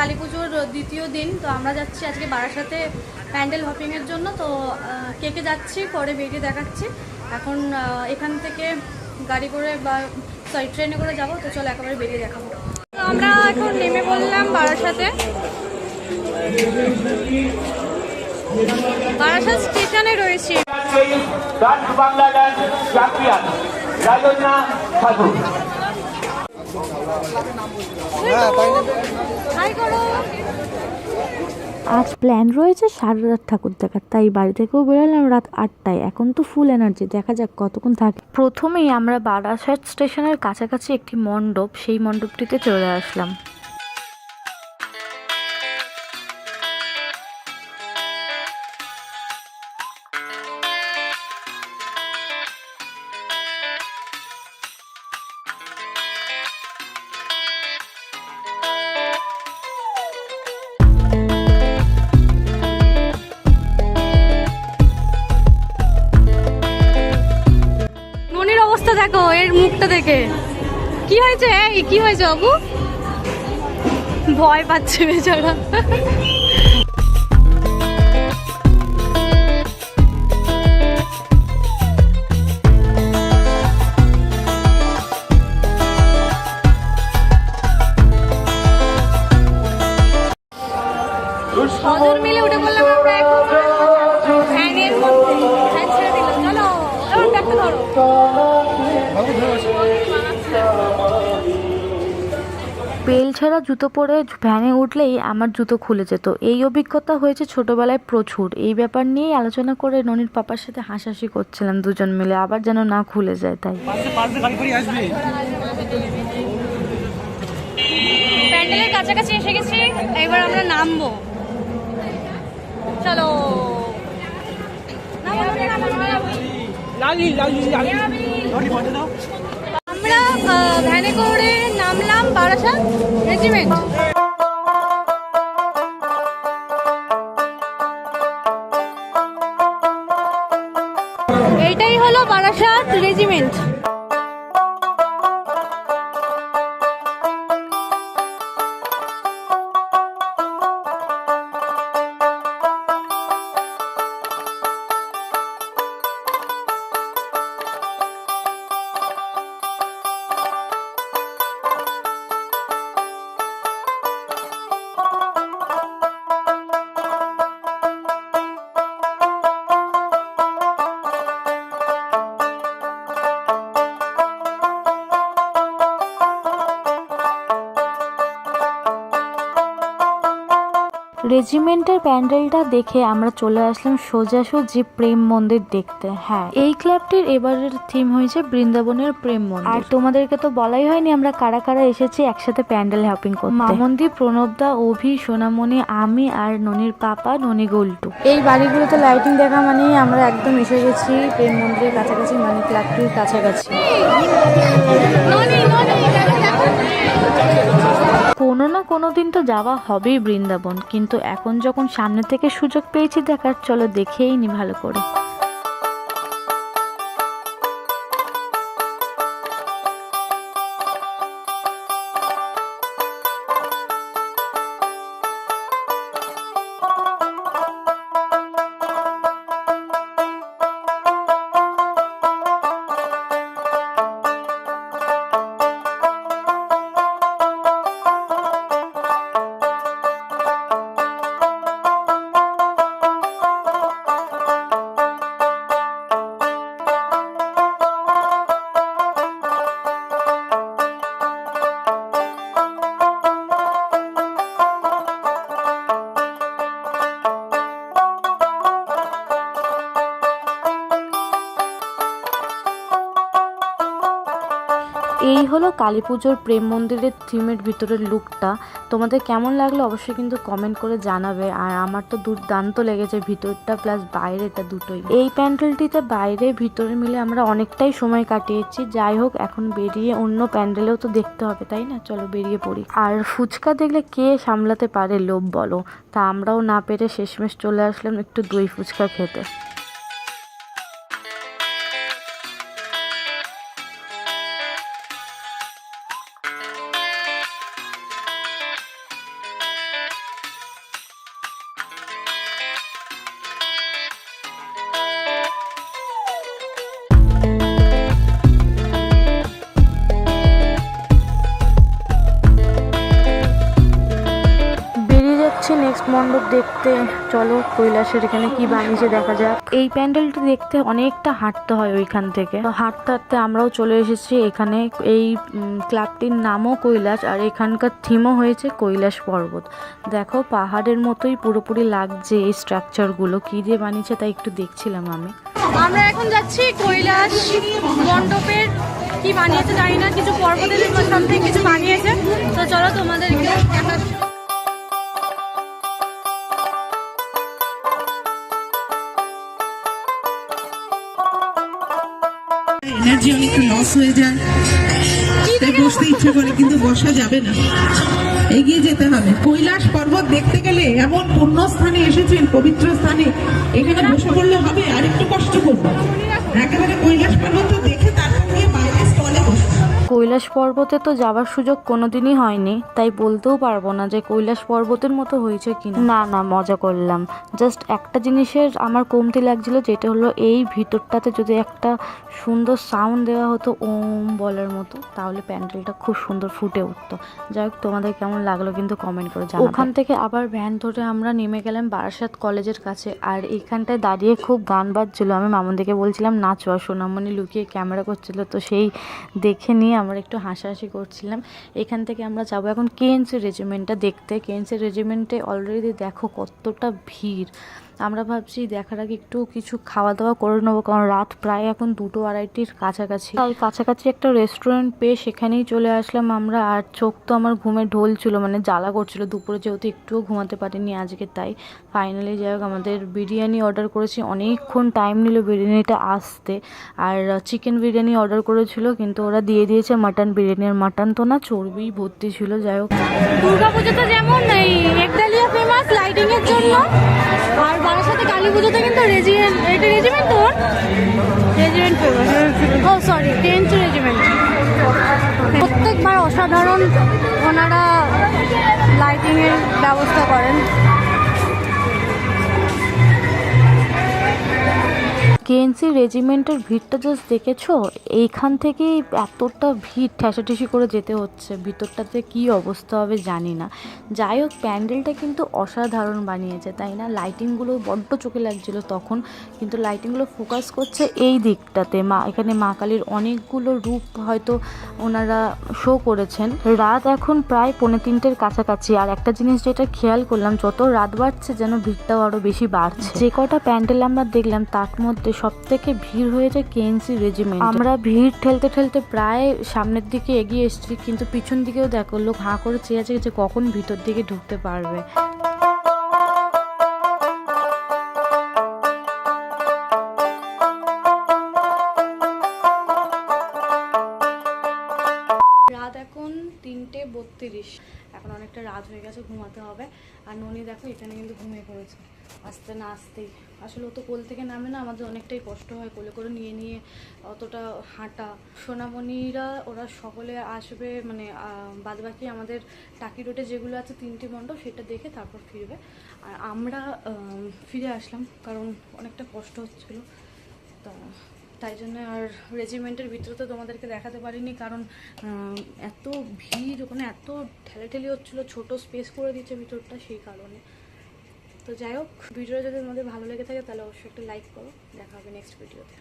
কালী পুজোর দ্বিতীয় দিন তো আমরা যাচ্ছি আজকে বারাসাতে প্যান্ডেল হপিংয়ের জন্য। তো আহ, কে কে যাচ্ছি পরে বেরিয়ে দেখাচ্ছি। এখন এখান থেকে গাড়ি করে বা সরি ট্রেনে করে যাব। তো চলো একেবারে বেরিয়ে দেখাবো। তো আমরা এখন নেমে পড়লাম বারাসাতে। বারাসাত স্টেশনে রয়েছি। বাংলা আজ প্ল্যান রয়েছে সারা রাত ঠাকুর দেখার। তাই বাড়ি থেকেও বেরোলাম রাত আটটায়। এখন তো ফুল এনার্জি দেখা যাক কতক্ষণ থাকে। প্রথমেই আমরা বারাসাত স্টেশনের কাছাকাছি একটি মণ্ডপ, সেই মণ্ডপটিতে চলে আসলাম। দেখে কি হয়েছে? এই কি হয়েছে বাবু? ভয় পাচ্ছে বেচারা। মিলে উঠে বেল ছাড়া জুতো পরে ভ্যানে উঠলেই আমার জুতো খুলে যেত। এই অভিজ্ঞতা হয়েছে ছোটবেলায় প্রচুর। এই ব্যাপার নিয়েই আলোচনা করে ননির পাপার সাথে হাসাহাসি করছিলাম দুজন মিলে, আবার যেন না খুলে যায় তাই। কাছাকাছি এসে গেছি, এবার আমরা নামবো। চলো। আমরা ভ্যানে করে নামলাম বারাসাত রেজিমেন্ট রেজিমেন্টের প্যান্ডেলটা দেখে আমরা চলে আসলাম সোজাসুজি প্রেম মন্দির দেখতে। হ্যাঁ এই ক্লাবটির এবারের থিম হয়েছে বৃন্দাবনের প্রেম মন্দির। আর তোমাদেরকে তো বলাই হয়নি আমরা কারা কারা এসেছি একসাথে প্যান্ডেল হ্যাপিং করতে। মামন্দি প্রণবদা অভি সোনামণি আমি আর ননির পাপা ননি গোল্টু। এই বাড়িগুলোতে লাইটিং দেখা মানেই আমরা একদম এসে গেছি প্রেম মন্দিরের কাছাকাছি মানে ক্লাবটির কাছাকাছি। কোনো দিন তো যাওয়া হবেই বৃন্দাবন, কিন্তু এখন যখন সামনে থেকে সুযোগ পেয়েছি দেখার, চলো দেখেই নি ভালো করে। হলো কালী পুজোর প্রেম মন্দিরের থিমের ভিতরের লুকটা তোমাদের কেমন লাগল অবশ্যই কিন্তু কমেন্ট করে জানাবে। আর আমার তো দুর্দান্ত লেগেছে ভিতরটা প্লাস বাইরেটা দুটোই। এই প্যান্ডেলটিতে বাইরে ভিতরে মিলে আমরা অনেকটাই সময় কাটিয়েছি। যাই হোক, এখন বেরিয়ে অন্য প্যান্ডেলেও তো দেখতে হবে, তাই না? চলো বেরিয়ে পড়ি। আর ফুচকা দেখলে কে সামলাতে পারে লোভ বলো? তা আমরাও না পেরে শেষমেশ চলে আসলাম একটু দই ফুচকা খেতে। দেখতে, চলো কৈলাসের এখানে কি বানিয়েছে দেখা যাক। এই প্যান্ডেলটি দেখতে অনেকটা হাঁটতে হয় ওইখান থেকে। হাঁটতে হাঁটতে আমরাও চলে এসেছি এখানে। এই ক্লাবটির নামও কৈলাস আর এখানকার থিমও হয়েছে কৈলাস পর্বত। দেখো পাহাড়ের মতোই পুরোপুরি লাগছে এই স্ট্রাকচারগুলো। কি দিয়ে বানিয়েছে তাই একটু দেখছিলাম আমি। আমরা এখন যাচ্ছি কৈলাস মণ্ডপের। কি বানিয়েছে জানি না, কিছু পর্বতের কিছু বানিয়েছে। তো চলো দেখাচ্ছি। এনার্জি অনেক লস হয়ে যায়। তাই বসতে ইচ্ছে করে কিন্তু বসা যাবে না। এগিয়ে যেতে হবে। কৈলাস পর্বত দেখতে গেলে এমন পূর্ণ স্থানে এসেছেন পবিত্র স্থানে। এখানে বসে পড়লে হবে আর একটু কষ্ট করব। একেবারে কৈলাস পর্বত কৈলাস পর্বতে তো যাওয়ার সুযোগ কোনোদিনই হয়নি, তাই বলতেও পারব না যে কৈলাস পর্বতের মতো হয়েছে কি না না, মজা করলাম। জাস্ট একটা জিনিসের আমার কমতি লাগছিল, যেটা হলো এই ভিতরটাতে যদি একটা সুন্দর সাউন্ড দেওয়া হতো, ওম বলার মতো, তাহলে প্যান্ডেলটা খুব সুন্দর ফুটে উঠতো। যাই হোক, তোমাদের কেমন লাগল কিন্তু কমেন্ট করে জানাবে। ওখান থেকে আবার ভ্যান ধরে আমরা নেমে গেলাম বারাসাত কলেজের কাছে, আর এখানটায় দাঁড়িয়ে খুব গান বাজছিল। আমি মামুদিকে বলছিলাম, নাচো। আর সোনামণি লুকিয়ে ক্যামেরা করছিল, তো সেই দেখে নিয়ে আমরা একটু হাসাহাসি করছিলাম। এখান থেকে আমরা যাব এখন কেএনসি রেজিমেন্টটা দেখতে। কেএনসি রেজিমেন্টে অলরেডি দেখো কতটা ভিড়। আমরা ভাবছি দেখার আগে একটু কিছু খাওয়া দাওয়া করে নেব, কারণ রাত প্রায় এখন দুটো আড়াইটির কাছাকাছি। তাই কাছাকাছি একটা রেস্টুরেন্ট পেয়ে সেখানেই চলে আসলাম আমরা, আর চোখ তো আমার ঘুমে ঢোল ছিল মানে জ্বালা করছিল। দুপুরে যেহেতু একটুও ঘুমাতে পারিনি, আজকে তাই ফাইনালি যাই হোক আমাদের বিরিয়ানি অর্ডার করেছি। অনেকক্ষণ টাইম নিল বিরিয়ানিটা আসতে, আর চিকেন বিরিয়ানি অর্ডার করেছিল, কিন্তু ওরা দিয়ে দিয়েছে মাটন বিরিয়ানি। আর মাটন তো না, চর্বিই ভর্তি ছিল, যাই হোক। দুর্গা পুজোতে যেমন একডালিয়া ফেমাস লাইটিং এর জন্য। আর বারাসাতে কালী পুজোতে কিন্তু রেজিমেন্ট এটা রেজিমেন্ট তোর? রেজিমেন্ট ফেমাস ও সরি টেন্থ রেজিমেন্ট প্রত্যেকবার অসাধারণ ওনারা লাইটিংয়ের ব্যবস্থা করেন। কেএনসি রেজিমেন্টের ভিড়টা জাস্ট দেখেছ? এইখান থেকেই এতটা ভিড় ঠেসাঠেসি করে যেতে হচ্ছে। ভিতরটাতে কি অবস্থা হবে জানি না। যাই হোক, প্যান্ডেলটা কিন্তু অসাধারণ বানিয়েছে, তাই না? লাইটিংগুলো বড্ড চোখে লাগছিল তখন, কিন্তু লাইটিংগুলো ফোকাস করছে এই দিকটাতে। মা, এখানে মা কালীর অনেকগুলো রূপ হয়তো ওনারা শো করেছেন। রাত এখন প্রায় পৌনে তিনটের কাছাকাছি। আর একটা জিনিস যেটা খেয়াল করলাম, যত রাত বাড়ছে যেন ভিড়টাও আরও বেশি বাড়ছে। যে কটা প্যান্ডেল আমরা দেখলাম, তার মধ্যে সব থেকে ভিড় হয়েছে কেএনসি রেজিমেন্ট আমরা ভিড় ঠেলতে ঠেলতে প্রায় সামনের দিকে এগিয়ে এসেছি কিন্তু পিছন দিকেও দেখো লোক হাঁ করে চেয়ে আছে যে কখন ভিতর দিকে ঢুকতে পারবে। রাত এখন তিনটে বত্রিশ। এখন অনেকটা রাত হয়ে গেছে ঘুমাতে হবে। আর ননি দেখো এখানে কিন্তু ঘুমিয়ে পড়েছে। আসতে না আসতেই। আসলে ও তো কোল থেকে নামে না, আমাদের অনেকটাই কষ্ট হয় কোলে করে নিয়ে নিয়ে অতটা হাঁটা। সোনামণিরা, ওরা সকলে আসবে মানে বাদবাকি আমাদের টাকি রোডে যেগুলো আছে তিনটি মণ্ডপ, সেটা দেখে তারপর ফিরবে। আর আমরা ফিরে আসলাম, কারণ অনেকটা কষ্ট হচ্ছিল। তা, তাই জন্য আর রেজিমেন্টের ভিতরে তো তোমাদেরকে দেখাতে পারিনি, কারণ এত ভিড়, ওখানে এত ঠেলে ঠেলাঠেলি হচ্ছিল, ছোট স্পেস করে দিচ্ছে ভিতরটা সেই কারণে। তো যাই হোক, ভিডিওটা যদি তোমাদের ভালো লেগে থাকে, তাহলে অবশ্যই একটা লাইক করো। দেখা হবে নেক্সট ভিডিওতে